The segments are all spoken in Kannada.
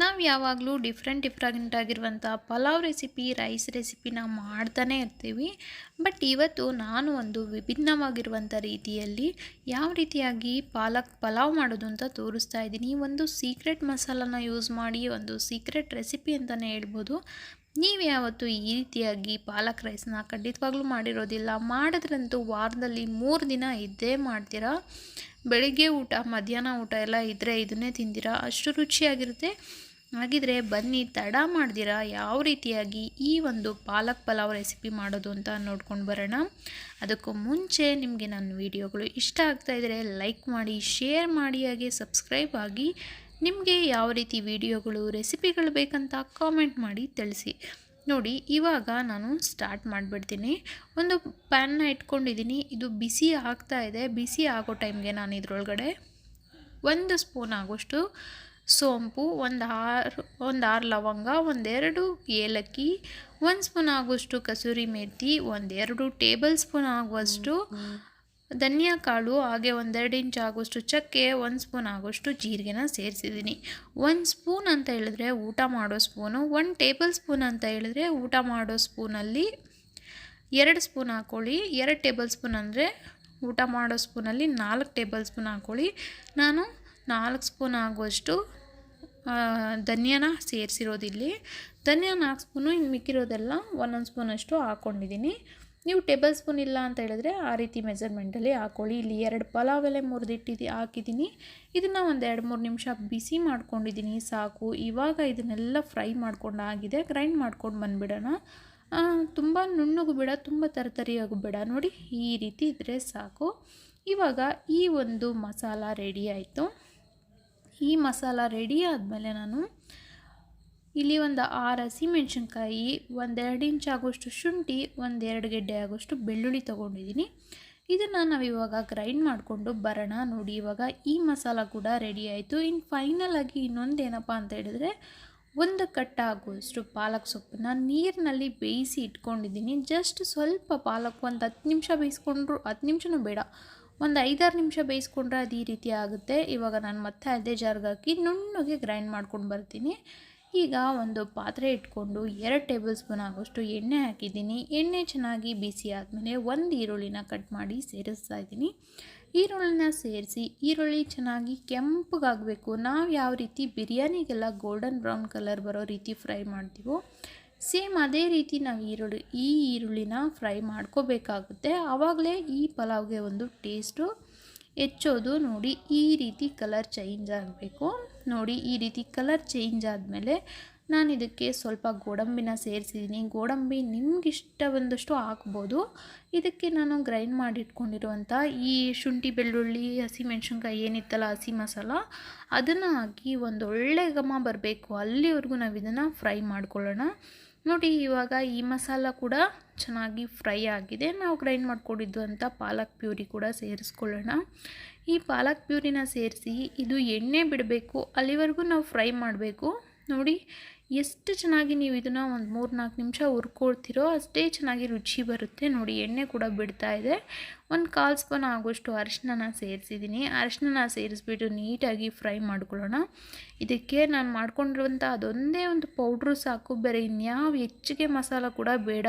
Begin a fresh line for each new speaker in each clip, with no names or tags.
ನಾವು ಯಾವಾಗಲೂ ಡಿಫ್ರೆಂಟ್ ಡಿಫ್ರೆಂಟ್ ಆಗಿರುವಂಥ ಪಲಾವ್ ರೆಸಿಪಿ ರೈಸ್ ರೆಸಿಪಿನ ಮಾಡ್ತಾನೆ ಇರ್ತೀವಿ. ಬಟ್ ಇವತ್ತು ನಾನು ಒಂದು ವಿಭಿನ್ನವಾಗಿರುವಂಥ ರೀತಿಯಲ್ಲಿ ಯಾವ ರೀತಿಯಾಗಿ ಪಾಲಕ್, ಪಲಾವ್ ಮಾಡೋದು ಅಂತ ತೋರಿಸ್ತಾ ಇದ್ದೀನಿ. ಒಂದು ಸೀಕ್ರೆಟ್ ಮಸಾಲಾನ ಯೂಸ್ ಮಾಡಿ, ಒಂದು ಸೀಕ್ರೆಟ್ ರೆಸಿಪಿ ಅಂತಲೇ ಹೇಳ್ಬೋದು. ನೀವು ಯಾವತ್ತು ಈ ರೀತಿಯಾಗಿ ಪಾಲಕ್ ರೈಸ್ನ ಖಂಡಿತವಾಗ್ಲೂ ಮಾಡಿರೋದಿಲ್ಲ. ಮಾಡಿದ್ರಂತೂ ವಾರದಲ್ಲಿ ಮೂರು ದಿನ ಇದ್ದೇ ಮಾಡ್ತೀರಾ? ಬೆಳಿಗ್ಗೆ ಊಟ, ಮಧ್ಯಾಹ್ನ ಊಟ ಎಲ್ಲ ಇದ್ದರೆ ಇದನ್ನೇ ತಿಂದಿರಾ ಅಷ್ಟು ರುಚಿಯಾಗಿರುತ್ತೆ. ಹಾಗಿದ್ರೆ ಬನ್ನಿ, ತಡ ಮಾಡ್ದಿರಾ ಯಾವ ರೀತಿಯಾಗಿ ಈ ಒಂದು ಪಾಲಕ್ ಪಲಾವ್ ರೆಸಿಪಿ ಮಾಡೋದು ಅಂತ ನೋಡ್ಕೊಂಡು ಬರೋಣ. ಅದಕ್ಕೂ ಮುಂಚೆ ನಿಮಗೆ ನನ್ನ ವೀಡಿಯೋಗಳು ಇಷ್ಟ ಆಗ್ತಾ ಇದ್ದರೆ ಲೈಕ್ ಮಾಡಿ, ಶೇರ್ ಮಾಡಿ, ಹಾಗೆ ಸಬ್ಸ್ಕ್ರೈಬ್ ಆಗಿ ನಿಮಗೆ ಯಾವ ರೀತಿ ವಿಡಿಯೋಗಳು, ರೆಸಿಪಿಗಳು ಬೇಕಂತ ಕಾಮೆಂಟ್ ಮಾಡಿ ತಿಳಿಸಿ. ನೋಡಿ, ಇವಾಗ ನಾನು ಸ್ಟಾರ್ಟ್ ಮಾಡಿಬಿಡ್ತೀನಿ. ಒಂದು ಪ್ಯಾನ್ನ ಇಟ್ಕೊಂಡಿದ್ದೀನಿ. ಇದು ಬಿಸಿ ಆಗ್ತಾ ಇದೆ. ಬಿಸಿ ಆಗೋ ಟೈಮ್ಗೆ ನಾನು ಇದರೊಳಗಡೆ ಒಂದು ಸ್ಪೂನ್ ಆಗೋಷ್ಟು ಸೋಂಪು, ಒಂದು ಆರು ಒಂದು ಆರು ಲವಂಗ ಒಂದೆರಡು ಏಲಕ್ಕಿ, ಒಂದು ಸ್ಪೂನ್ ಆಗುವಷ್ಟು ಕಸೂರಿ ಮೇಥಿ ಒಂದೆರಡು ಟೇಬಲ್ ಸ್ಪೂನ್ ಆಗುವಷ್ಟು ಧನಿಯಾ ಕಾಳು ಹಾಗೆ ಒಂದೆರಡು ಇಂಚ್ ಆಗೋಷ್ಟು ಚಕ್ಕೆ, ಒಂದು ಸ್ಪೂನ್ ಆಗೋಷ್ಟು ಜೀರಿಗೆನ ಸೇರಿಸಿದ್ದೀನಿ. ಒಂದು ಸ್ಪೂನ್ ಅಂತ ಹೇಳಿದ್ರೆ ಊಟ ಮಾಡೋ ಸ್ಪೂನು, ಒಂದು ಟೇಬಲ್ ಸ್ಪೂನ್ ಅಂತ ಹೇಳಿದ್ರೆ ಊಟ ಮಾಡೋ ಸ್ಪೂನಲ್ಲಿ ಎರಡು ಸ್ಪೂನ್ ಹಾಕ್ಕೊಳ್ಳಿ ಎರಡು ಟೇಬಲ್ ಸ್ಪೂನ್ ಅಂದರೆ ಊಟ ಮಾಡೋ ಸ್ಪೂನಲ್ಲಿ ನಾಲ್ಕು ಟೇಬಲ್ ಸ್ಪೂನ್ ಹಾಕ್ಕೊಳ್ಳಿ ನಾನು ನಾಲ್ಕು ಸ್ಪೂನ್ ಆಗುವಷ್ಟು ಧನಿಯಾನ ಸೇರಿಸಿರೋದಿಲ್ಲಿ. ಧನಿಯಾ ನಾಲ್ಕು ಸ್ಪೂನು, ಮಿಕ್ಕಿರೋದೆಲ್ಲ ಒಂದೊಂದು ಸ್ಪೂನಷ್ಟು ಹಾಕ್ಕೊಂಡಿದ್ದೀನಿ ನೀವು ಟೇಬಲ್ ಸ್ಪೂನ್ ಇಲ್ಲ ಅಂತ ಹೇಳಿದ್ರೆ ಆ ರೀತಿ ಮೆಜರ್ಮೆಂಟಲ್ಲಿ ಹಾಕ್ಕೊಳ್ಳಿ ಇಲ್ಲಿ ಎರಡು ಪಲಾವ್ ಎಲೆ ಮುರಿದಿಟ್ಟಿದ್ದು ಹಾಕಿದ್ದೀನಿ. ಇದನ್ನು ಒಂದು ಎರಡು ಮೂರು ನಿಮಿಷ ಬಿಸಿ ಮಾಡ್ಕೊಂಡಿದ್ದೀನಿ. ಸಾಕು. ಇವಾಗ ಇದನ್ನೆಲ್ಲ ಫ್ರೈ ಮಾಡ್ಕೊಂಡು ಆಗಿದೆ ಗ್ರೈಂಡ್ ಮಾಡ್ಕೊಂಡು ಬಂದುಬಿಡೋಣ. ತುಂಬ ನುಣ್ಣಗೂ ಬೇಡ, ತುಂಬ ತರತರಿಯಾಗೂ ಬೇಡ. ನೋಡಿ, ಈ ರೀತಿ ಇದ್ದರೆ ಸಾಕು. ಇವಾಗ ಈ ಒಂದು ಮಸಾಲ ರೆಡಿ ಆಯಿತು. ಈ ಮಸಾಲ ರೆಡಿ ಆದಮೇಲೆ ನಾನು ಇಲ್ಲಿ ಒಂದು ಆರು ಹಸಿಮೆಣ್ಸಿನ್ಕಾಯಿ ಒಂದೆರಡು ಇಂಚ್ ಆಗೋಷ್ಟು ಶುಂಠಿ ಒಂದೆರಡು ಗೆಡ್ಡೆ ಆಗೋಷ್ಟು ಬೆಳ್ಳುಳ್ಳಿ ತೊಗೊಂಡಿದ್ದೀನಿ ಇದನ್ನು ನಾವು ಇವಾಗ ಗ್ರೈಂಡ್ ಮಾಡಿಕೊಂಡು ಬರೋಣ ನೋಡಿ. ಇವಾಗ ಈ ಮಸಾಲ ಕೂಡ ರೆಡಿ ಆಯಿತು. ಇನ್ನು ಫೈನಲ್ ಆಗಿ ಇನ್ನೊಂದು ಏನಪ್ಪ ಅಂತ ಹೇಳಿದ್ರೆ, ಒಂದು ಕಟ್ಟ ಆಗುವಷ್ಟು ಪಾಲಕ್ ಸೊಪ್ಪನ್ನು ನೀರಿನಲ್ಲಿ ಬೇಯಿಸಿ ಇಟ್ಕೊಂಡಿದ್ದೀನಿ ಜಸ್ಟ್ ಸ್ವಲ್ಪ ಪಾಲಕ್ ಒಂದು ಹತ್ತು ನಿಮಿಷ ಬೇಯಿಸ್ಕೊಂಡ್ರು, ಹತ್ತು ನಿಮಿಷನೂ ಬೇಡ. ಒಂದು ಐದಾರು ನಿಮಿಷ ಬೇಯಿಸ್ಕೊಂಡ್ರೆ ಅದು ಈ ರೀತಿ ಆಗುತ್ತೆ. ಇವಾಗ ನಾನು ಮತ್ತೆ ಅದೇ ಜಾರ್ಗೆ ಹಾಕಿ ನುಣ್ಣಗೆ ಗ್ರೈಂಡ್ ಮಾಡ್ಕೊಂಡು ಬರ್ತೀನಿ. ಈಗ ಒಂದು ಪಾತ್ರೆ ಇಟ್ಕೊಂಡು ಎರಡು ಟೇಬಲ್ ಸ್ಪೂನ್ ಆಗೋಷ್ಟು ಎಣ್ಣೆ ಹಾಕಿದ್ದೀನಿ. ಎಣ್ಣೆ ಚೆನ್ನಾಗಿ ಬಿಸಿ ಆದಮೇಲೆ ಒಂದು ಈರುಳ್ಳಿನ ಕಟ್ ಮಾಡಿ ಸೇರಿಸ್ತಾ ಇದ್ದೀನಿ. ಈರುಳ್ಳಿನ ಸೇರಿಸಿ ಈರುಳ್ಳಿ ಚೆನ್ನಾಗಿ ಕೆಂಪಗಾಗಬೇಕು. ನಾವು ಯಾವ ರೀತಿ ಬಿರಿಯಾನಿಗೆಲ್ಲ ಗೋಲ್ಡನ್ ಬ್ರೌನ್ ಕಲರ್ ಬರೋ ರೀತಿ ಫ್ರೈ ಮಾಡ್ತೀವೋ, ಸೇಮ್ ಅದೇ ರೀತಿ ನಾವು ಈರುಳ್ಳಿ, ಈ ಈರುಳ್ಳಿನ ಫ್ರೈ ಮಾಡ್ಕೋಬೇಕಾಗುತ್ತೆ. ಆವಾಗಲೇ ಈ ಪಲಾವ್ಗೆ ಒಂದು ಟೇಸ್ಟು ಹೆಚ್ಚೋದು ನೋಡಿ ಈ ರೀತಿ ಕಲರ್ ಚೇಂಜ್ ಆಗಬೇಕು. ನೋಡಿ ಈ ರೀತಿ ಕಲರ್ ಚೇಂಜ್ ಆದಮೇಲೆ ನಾನು ಇದಕ್ಕೆ ಸ್ವಲ್ಪ ಗೋಡಂಬಿನ ಸೇರಿಸಿದ್ದೀನಿ ಗೋಡಂಬಿ ನಿಮ್ಗೆ ಇಷ್ಟ ಬಂದಷ್ಟು ಹಾಕ್ಬೋದು. ಇದಕ್ಕೆ ನಾನು ಗ್ರೈಂಡ್ ಮಾಡಿಟ್ಕೊಂಡಿರುವಂಥ ಈ ಶುಂಠಿ, ಬೆಳ್ಳುಳ್ಳಿ ಹಸಿಮೆಣ್ಸಿನ್ಕಾಯಿ ಏನಿತ್ತಲ್ಲ, ಹಸಿ ಮಸಾಲ, ಅದನ್ನು ಹಾಕಿ ಒಳ್ಳೆ ಘಮ ಬರಬೇಕು. ಅಲ್ಲಿವರೆಗೂ ನಾವು ಇದನ್ನು ಫ್ರೈ ಮಾಡ್ಕೊಳ್ಳೋಣ. ನೋಡಿ, ಇವಾಗ ಈ ಮಸಾಲ ಕೂಡ ಚೆನ್ನಾಗಿ ಫ್ರೈ ಆಗಿದೆ. ನಾವು ಗ್ರೈಂಡ್ ಮಾಡಿಕೊಂಡಿದ್ದು ಅಂತ ಪಾಲಕ್ ಪ್ಯೂರಿ ಕೂಡ ಸೇರಿಸ್ಕೊಳ್ಳೋಣ. ಈ ಪಾಲಕ್ ಪ್ಯೂರಿನ ಸೇರಿಸಿ ಇದು ಎಣ್ಣೆ ಬಿಡಬೇಕು. ಅಲ್ಲಿವರೆಗೂ ನಾವು ಫ್ರೈ ಮಾಡಬೇಕು. ನೋಡಿ ಎಷ್ಟು ಚೆನ್ನಾಗಿ ನೀವು ಇದನ್ನ ಒಂದು ಮೂರು ನಾಲ್ಕು ನಿಮಿಷ ಹುರ್ಕೊಳ್ತಿರೋ ಅಷ್ಟೇ ಚೆನ್ನಾಗಿ ರುಚಿ ಬರುತ್ತೆ. ನೋಡಿ, ಎಣ್ಣೆ ಕೂಡ ಬಿಡ್ತಾ ಇದೆ. ಒಂದು ಕಾಲು ಸ್ಪೂನ್ ಆಗೋಷ್ಟು ಅರಿಶಿನ ಸೇರಿಸಿದ್ದೀನಿ. ಅರಿಶಿನ ಸೇರಿಸ್ಬಿಟ್ಟು ನೀಟಾಗಿ ಫ್ರೈ ಮಾಡ್ಕೊಳ್ಳೋಣ. ಇದಕ್ಕೆ ನಾನು ಮಾಡ್ಕೊಂಡಿರುವಂಥ ಅದೊಂದೇ ಒಂದು ಪೌಡ್ರು ಸಾಕು. ಬೇರೆ ಇನ್ಯಾವ ಹೆಚ್ಚಿಗೆ ಮಸಾಲ ಕೂಡ ಬೇಡ.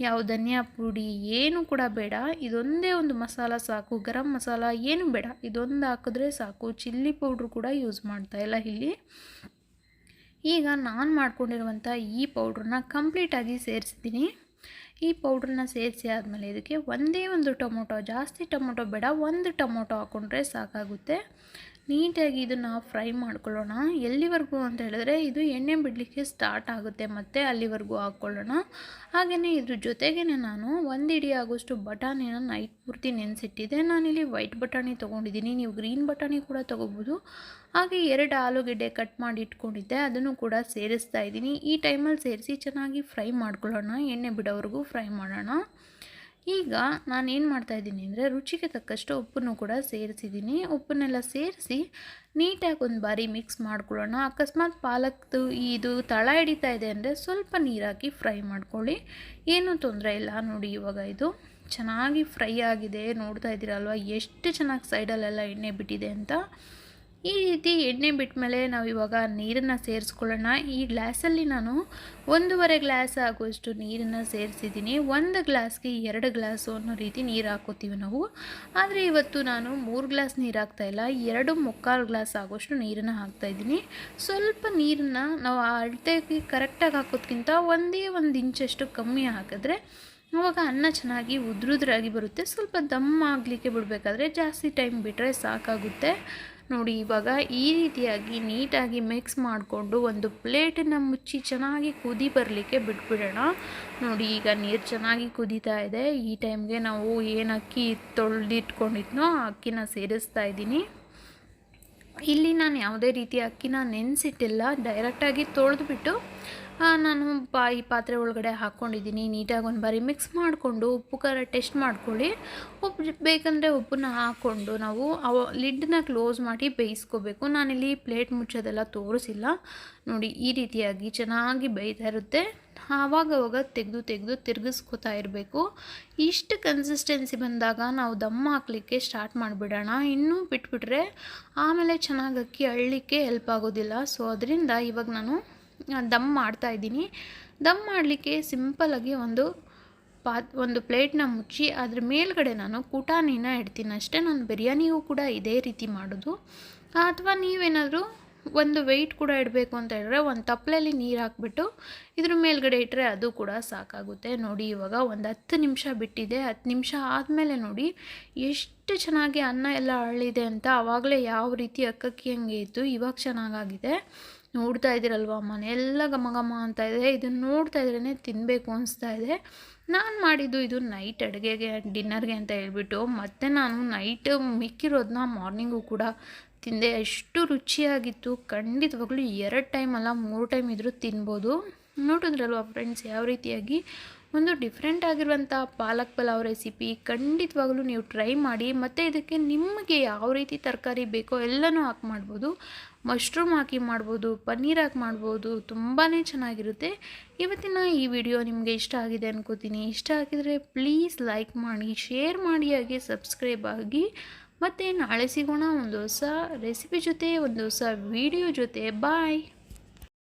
ಯಾವ ಧನಿಯಾ ಪುಡಿ ಏನು ಕೂಡ ಬೇಡ. ಇದೊಂದೇ ಒಂದು ಮಸಾಲ ಸಾಕು. ಗರಂ ಮಸಾಲ ಏನು ಬೇಡ. ಇದೊಂದು ಹಾಕಿದ್ರೆ ಸಾಕು. ಚಿಲ್ಲಿ ಪೌಡ್ರು ಕೂಡ ಯೂಸ್ ಮಾಡ್ತಾಯಿಲ್ಲ ಇಲ್ಲಿ. ಈಗ ನಾನು ಮಾಡ್ಕೊಂಡಿರುವಂಥ ಈ ಪೌಡ್ರನ್ನ ಕಂಪ್ಲೀಟಾಗಿ ಸೇರಿಸಿದ್ದೀನಿ. ಈ ಪೌಡ್ರನ್ನ ಸೇರಿಸಿ ಆದಮೇಲೆ ಇದಕ್ಕೆ ಒಂದೇ ಒಂದು ಟೊಮೊಟೊ, ಜಾಸ್ತಿ ಟೊಮೊಟೊ ಬೇಡ, ಒಂದು ಟೊಮೊಟೊ ಹಾಕ್ಕೊಂಡ್ರೆ ಸಾಕಾಗುತ್ತೆ. ನೀಟಾಗಿ ಇದನ್ನು ಫ್ರೈ ಮಾಡ್ಕೊಳ್ಳೋಣ. ಎಲ್ಲಿವರೆಗೂ ಅಂತ ಹೇಳಿದ್ರೆ ಇದು ಎಣ್ಣೆ ಬಿಡಲಿಕ್ಕೆ ಸ್ಟಾರ್ಟ್ ಆಗುತ್ತೆ ಮತ್ತು ಅಲ್ಲಿವರೆಗೂ ಹಾಕ್ಕೊಳ್ಳೋಣ. ಹಾಗೆಯೇ ಇದ್ರ ಜೊತೆಗೇ ನಾನು ಒಂದು ಇಡಿ ಆಗೋಷ್ಟು ಬಟಾಣಿನ ನೈಟ್ ಪೂರ್ತಿ ನೆನೆಸಿಟ್ಟಿದ್ದೆ ನಾನಿಲ್ಲಿ ವೈಟ್ ಬಟಾಣಿ ತೊಗೊಂಡಿದ್ದೀನಿ. ನೀವು ಗ್ರೀನ್ ಬಟಾಣಿ ಕೂಡ ತೊಗೋಬೋದು. ಹಾಗೆ ಎರಡು ಆಲೂಗೆಡ್ಡೆ ಕಟ್ ಮಾಡಿ ಇಟ್ಕೊಂಡಿದ್ದೆ. ಅದನ್ನು ಕೂಡ ಸೇರಿಸ್ತಾ ಇದ್ದೀನಿ. ಈ ಟೈಮಲ್ಲಿ ಸೇರಿಸಿ ಚೆನ್ನಾಗಿ ಫ್ರೈ ಮಾಡ್ಕೊಳ್ಳೋಣ. ಎಣ್ಣೆ ಬಿಡೋವರೆಗೂ ಫ್ರೈ ಮಾಡೋಣ. ಈಗ ನಾನು ಏನು ಮಾಡ್ತಾಯಿದ್ದೀನಿ ಅಂದರೆ ರುಚಿಗೆ ತಕ್ಕಷ್ಟು ಉಪ್ಪನ್ನು ಕೂಡ ಸೇರಿಸಿದ್ದೀನಿ. ಉಪ್ಪನ್ನೆಲ್ಲ ಸೇರಿಸಿ ನೀಟಾಗಿ ಒಂದು ಬಾರಿ ಮಿಕ್ಸ್ ಮಾಡ್ಕೊಳ್ಳೋಣ. ಅಕಸ್ಮಾತ್ ಪಾಲಕ್ದು ಇದು ತಳ ಹಿಡಿತಾ ಇದೆ ಅಂದರೆ ಸ್ವಲ್ಪ ನೀರಾಕಿ ಫ್ರೈ ಮಾಡ್ಕೊಳ್ಳಿ. ಏನೂ ತೊಂದರೆ ಇಲ್ಲ ನೋಡಿ ಇವಾಗ ಇದು. ಚೆನ್ನಾಗಿ ಫ್ರೈ ಆಗಿದೆ. ನೋಡ್ತಾ ಇದ್ದೀರಲ್ವ? ಎಷ್ಟು ಚೆನ್ನಾಗಿ ಸೈಡಲ್ಲೆಲ್ಲ ಎಣ್ಣೆ ಬಿಟ್ಟಿದೆ ಅಂತ. ಈ ರೀತಿ ಎಣ್ಣೆ ಬಿಟ್ಟ ಮೇಲೆ ನಾವು ಇವಾಗ ನೀರನ್ನು ಸೇರಿಸ್ಕೊಳ್ಳೋಣ. ಈ ಗ್ಲಾಸಲ್ಲಿ ನಾನು ಒಂದೂವರೆ ಗ್ಲಾಸ್ ಆಗುವಷ್ಟು ನೀರನ್ನು ಸೇರಿಸಿದ್ದೀನಿ. ಒಂದು ಗ್ಲಾಸ್ಗೆ ಎರಡು ಗ್ಲಾಸು ಅನ್ನೋ ರೀತಿ ನೀರು ಹಾಕೋತೀವಿ ನಾವು. ಆದರೆ ಇವತ್ತು ನಾನು ಮೂರು ಗ್ಲಾಸ್ ನೀರು ಹಾಕ್ತಾಯಿಲ್ಲ ಎರಡು ಮುಕ್ಕಾಲು ಗ್ಲಾಸ್ ಆಗುವಷ್ಟು ನೀರನ್ನು ಹಾಕ್ತಾಯಿದ್ದೀನಿ ಸ್ವಲ್ಪ ನೀರನ್ನು ನಾವು ಆ ಅಳತೆಗೆ ಕರೆಕ್ಟಾಗಿ ಹಾಕೋದ್ಕಿಂತ ಒಂದೇ ಒಂದು ಇಂಚಷ್ಟು ಕಮ್ಮಿ ಹಾಕಿದ್ರೆ ಆವಾಗ ಅನ್ನ ಚೆನ್ನಾಗಿ ಉದ್ರುದ್ರಾಗಿ ಬರುತ್ತೆ. ಸ್ವಲ್ಪ ದಮ್ ಆಗಲಿಕ್ಕೆ ಬಿಡಬೇಕಾದ್ರೆ ಜಾಸ್ತಿ ಟೈಮ್ ಬಿಟ್ಟರೆ ಸಾಕಾಗುತ್ತೆ. ನೋಡಿ, ಇವಾಗ ಈ ರೀತಿಯಾಗಿ ನೀಟಾಗಿ ಮಿಕ್ಸ್ ಮಾಡಿಕೊಂಡು ಒಂದು ಪ್ಲೇಟನ್ನು ಮುಚ್ಚಿ ಚೆನ್ನಾಗಿ ಕುದಿ ಬರಲಿಕ್ಕೆ ಬಿಟ್ಬಿಡೋಣ. ನೋಡಿ, ಈಗ ನೀರು ಚೆನ್ನಾಗಿ ಕುದೀತಾ ಇದೆ. ಈ ಟೈಮ್ಗೆ ನಾವು ಏನು ಅಕ್ಕಿ ತೊಳೆದಿಟ್ಕೊಂಡಿದ್ನೋ ಆ ಅಕ್ಕಿನ ಸೇರಿಸ್ತಾ ಇದ್ದೀನಿ. ಇಲ್ಲಿ ನಾನು ಯಾವುದೇ ರೀತಿ ಅಕ್ಕಿನ ನೆನೆಸಿಟ್ಟಿಲ್ಲ. ಡೈರೆಕ್ಟಾಗಿ ತೊಳೆದುಬಿಟ್ಟು ನಾನು ಪಾ ಈ ಪಾತ್ರೆ ಒಳಗಡೆ ಹಾಕ್ಕೊಂಡಿದ್ದೀನಿ ನೀಟಾಗಿ ಒಂದು ಬಾರಿ ಮಿಕ್ಸ್ ಮಾಡಿಕೊಂಡು ಉಪ್ಪು, ಖಾರ ಟೆಸ್ಟ್ ಮಾಡ್ಕೊಳ್ಳಿ. ಉಪ್ಪು ಬೇಕಂದರೆ ಉಪ್ಪನ್ನ ಹಾಕ್ಕೊಂಡು ನಾವು ಅವ ಲಿಡ್ನ ಕ್ಲೋಸ್ ಮಾಡಿ ಬೇಯಿಸ್ಕೋಬೇಕು. ನಾನಿಲ್ಲಿ ಪ್ಲೇಟ್ ಮುಚ್ಚೋದೆಲ್ಲ ತೋರಿಸಿಲ್ಲ. ನೋಡಿ, ಈ ರೀತಿಯಾಗಿ ಚೆನ್ನಾಗಿ ಬೇಯ್ತಾ ಇರುತ್ತೆ. ಆವಾಗವಾಗ ತೆಗೆದು ತೆಗೆದು ತಿರುಗಿಸ್ಕೋತಾ ಇರಬೇಕು. ಇಷ್ಟು ಕನ್ಸಿಸ್ಟೆನ್ಸಿ ಬಂದಾಗ ನಾವು ದಮ್ ಹಾಕಲಿಕ್ಕೆ ಸ್ಟಾರ್ಟ್ ಮಾಡಿಬಿಡೋಣ. ಇನ್ನೂ ಬಿಟ್ಬಿಟ್ರೆ ಆಮೇಲೆ ಚೆನ್ನಾಗಿ ಅಕ್ಕಿ ಅಳ್ಳಿಕ್ಕೆ ಹೆಲ್ಪ್ ಆಗೋದಿಲ್ಲ. ಸೊ ಅದರಿಂದ ಇವಾಗ ನಾನು ದಮ್ ಮಾಡ್ತಾ ಇದ್ದೀನಿ. ದಮ್ ಮಾಡಲಿಕ್ಕೆ ಸಿಂಪಲಾಗಿ ಒಂದು ಪಾತ್, ಒಂದು ಪ್ಲೇಟ್ನ ಮುಚ್ಚಿ ಅದ್ರ ಮೇಲ್ಗಡೆ ನಾನು ಕುಟಾನಿನ ಇಡ್ತೀನಿ. ಅಷ್ಟೇ, ನಾನು ಬಿರಿಯಾನಿಗೂ ಕೂಡ ಇದೇ ರೀತಿ ಮಾಡೋದು. ಅಥವಾ ನೀವೇನಾದರೂ ಒಂದು ವೆಯ್ಟ್ ಕೂಡ ಇಡಬೇಕು ಅಂತ ಹೇಳಿದ್ರೆ ಒಂದು ತಪ್ಪಲೆಯಲ್ಲಿ ನೀರು ಹಾಕ್ಬಿಟ್ಟು ಇದ್ರ ಮೇಲ್ಗಡೆ ಇಟ್ಟರೆ ಅದು ಕೂಡ ಸಾಕಾಗುತ್ತೆ. ನೋಡಿ, ಇವಾಗ ಒಂದು ಹತ್ತು ನಿಮಿಷ ಬಿಟ್ಟಿದೆ. ಹತ್ತು ನಿಮಿಷ ಆದಮೇಲೆ ನೋಡಿ ಎಷ್ಟು ಚೆನ್ನಾಗಿ ಅನ್ನ ಎಲ್ಲ ಅರಳಿದೆ ಅಂತ ಆವಾಗಲೇ ಯಾವ ರೀತಿ ಅಕ್ಕಕ್ಕಿ ಹಂಗೆ ಇತ್ತು. ಇವಾಗ ಚೆನ್ನಾಗಾಗಿದೆ. ನೋಡ್ತಾ ಇದ್ದೀರಲ್ವ ಮನೆಯೆಲ್ಲ ಘಮ ಘಮ ಅಂತ ಇದೆ. ಇದನ್ನು ನೋಡ್ತಾ ಇದ್ರೇ ತಿನ್ನಬೇಕು ಅನಿಸ್ತಾ ಇದೆ. ನಾನು ಮಾಡಿದ್ದು ಇದು ನೈಟ್ ಅಡುಗೆಗೆ ಡಿನ್ನರ್ಗೆ ಅಂತ ಹೇಳ್ಬಿಟ್ಟು ಮತ್ತು ನಾನು ನೈಟ್ ಮಿಕ್ಕಿರೋದನ್ನ ಮಾರ್ನಿಂಗು ಕೂಡ ತಿಂದೆ, ಎಷ್ಟು ರುಚಿಯಾಗಿತ್ತು. ಖಂಡಿತವಾಗ್ಲೂ ಎರಡು ಟೈಮ್ ಅಲ್ಲ, ಮೂರು ಟೈಮ್ ಇದ್ದರೂ ತಿನ್ಬೋದು. ನೋಡಿದ್ರಲ್ವ ಫ್ರೆಂಡ್ಸ್ ಯಾವ ರೀತಿಯಾಗಿ? ಒಂದು ಡಿಫ್ರೆಂಟ್ ಆಗಿರುವಂಥ ಪಾಲಕ್ ಪಲಾವ್ ರೆಸಿಪಿ ಖಂಡಿತವಾಗ್ಲೂ ನೀವು ಟ್ರೈ ಮಾಡಿ, ಮತ್ತು ಇದಕ್ಕೆ ನಿಮಗೆ ಯಾವ ರೀತಿ ತರಕಾರಿ ಬೇಕೋ ಎಲ್ಲನೂ ಹಾಕಿ ಮಾಡ್ಬೋದು. ಮಶ್ರೂಮ್ ಹಾಕಿ ಮಾಡ್ಬೋದು, ಪನ್ನೀರ್ ಹಾಕಿ ಮಾಡ್ಬೋದು ತುಂಬಾ ಚೆನ್ನಾಗಿರುತ್ತೆ. ಇವತ್ತಿನ ಈ ವಿಡಿಯೋ ನಿಮಗೆ ಇಷ್ಟ ಆಗಿದೆ ಅನ್ಕೋತೀನಿ. ಇಷ್ಟ ಆಗಿದರೆ ಪ್ಲೀಸ್ ಲೈಕ್ ಮಾಡಿ ಶೇರ್ ಮಾಡಿ, ಹಾಗೆ ಸಬ್ಸ್ಕ್ರೈಬ್ ಆಗಿ. ಮತ್ತು ನಾಳೆ ಸಿಗೋಣ ಒಂದು ಹೊಸ ರೆಸಿಪಿ ಜೊತೆ ಒಂದು ಹೊಸ ವಿಡಿಯೋ ಜೊತೆ. ಬಾಯ್